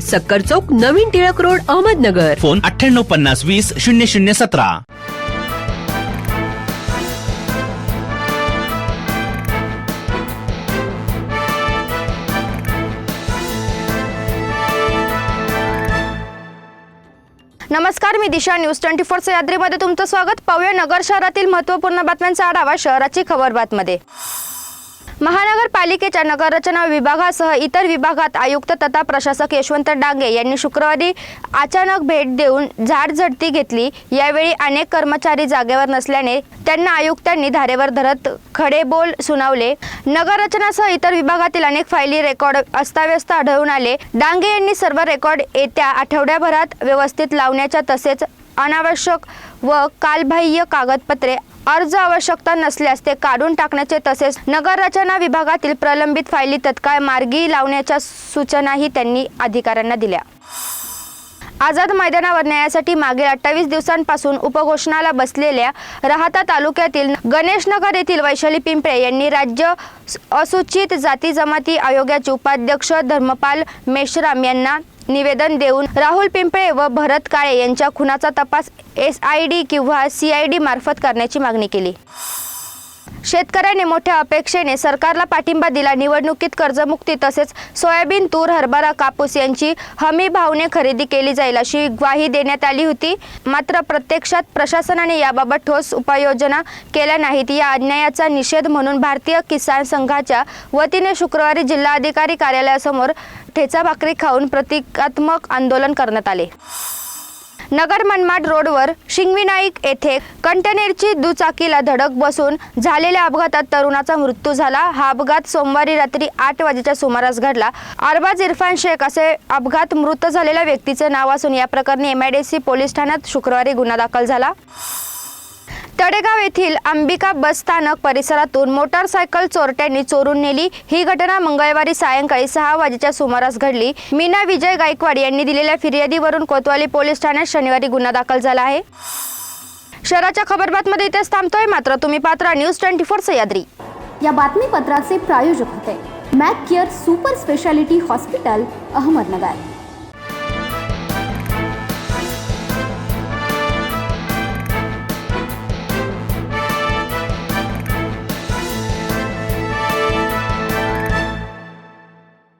सक्कर चौक नवीन Tilak road Ahmednagar. Phone अठ्ठ्याण्णव पन्नास वीस शून्य शून्य सतरा. नमस्कार मी दिशा. न्यूज ट्वेंटी फोर सह्याद्रीमध्ये तुमचं स्वागत. पाहूया नगर शहरातील महत्त्वपूर्ण बातम्यांचा आढावा शहराची खबर बातमध्ये. महानगरपालिकेच्या नगररचना विभागासह इतर विभागात आयुक्त तथा प्रशासक यशवंत डांगे यांनी शुक्रवारी अचानक भेट देऊन झाडझडती घेतली. यावेळी अनेक कर्मचारी जागेवर नसल्याने त्यांना आयुक्तांनी धारेवर धरत खडेबोल सुनावले. नगररचनासह इतर विभागातील अनेक फायली रेकॉर्ड अस्ताव्यस्त आढळून आले. डांगे यांनी सर्व रेकॉर्ड येत्या आठवड्याभरात व्यवस्थित लावण्याच्या तसेच अनावश्यक व कालबाह्य कागदपत्रे अर्ज आवश्यकता नसल्यास ते काढून टाकण्याचे तसेच नगररचना विभागातील प्रलंबित फायली तत्काळ मार्गी लावण्याच्या सूचनाही त्यांनी अधिकाऱ्यांना दिल्या. आझाद मैदानावर न्यायासाठी मागील अठ्ठावीस दिवसांपासून उपघोषणाला बसलेल्या राहता तालुक्यातील गणेशनगर येथील वैशाली पिंपळे यांनी राज्य असूचित जाती जमाती आयोगाचे उपाध्यक्ष धर्मपाल मेश्राम यांना निवेदन देऊन राहुल पिंपळे व भरत काळे यांच्या खुनाचा तपास एस आय डी किंवा सी आय डी मार्फत करण्याची मागणी केली. शेतकऱ्याने मोठ्या अपेक्षेने सरकारला पाठिंबा दिला. निवडणुकीत कर्जमुक्ती तसेच सोयाबीन तूर हरभरा कापूस यांची हमी भावने खरेदी केली जाईल अशी ग्वाही देण्यात आली होती. मात्र प्रत्यक्षात प्रशासनाने याबाबत ठोस उपाययोजना केल्या नाहीत. या अन्यायाचा निषेध म्हणून भारतीय किसान संघाच्या वतीने शुक्रवारी जिल्हाधिकारी कार्यालयासमोर ठेचा भाकरी खाऊन प्रतिकात्मक आंदोलन करण्यात आले. नगर मनमाड रोडवर शिंगविनाईक येथे कंटेनरची दुचाकीला धडक बसून झालेल्या अपघातात तरुणाचा मृत्यू झाला. हा अपघात सोमवारी रात्री आठ वाजेच्या सुमारास घडला. अरबाज इरफान शेख असे अपघात मृत झालेल्या व्यक्तीचे नाव असून या प्रकरणी एमआयडीसी पोलीस ठाण्यात शुक्रवारी गुन्हा दाखल झाला. तडेगाव येथील अंबिका बस स्थानक परिसरातून मोटारसायकल चोरट्यांनी चोरून नेली. ही घटना मंगळवारी सायंकाळी सहा वाजेच्या सुमारास घडली. मीना विजय गायकवाड यांनी दिलेल्या फिर्यादीवरून कोतवाली पोलीस ठाण्यात शनिवारी गुन्हा दाखल झाला आहे. शहराच्या खबरबातमध्ये इथेच थांबतोय. मात्र तुम्ही पात्रा न्यूज ट्वेंटी फोर सह्याद्री. या बातमीपत्राचे प्रायोजक होते. Mac Care Super Speciality Hospital Ahmednagar.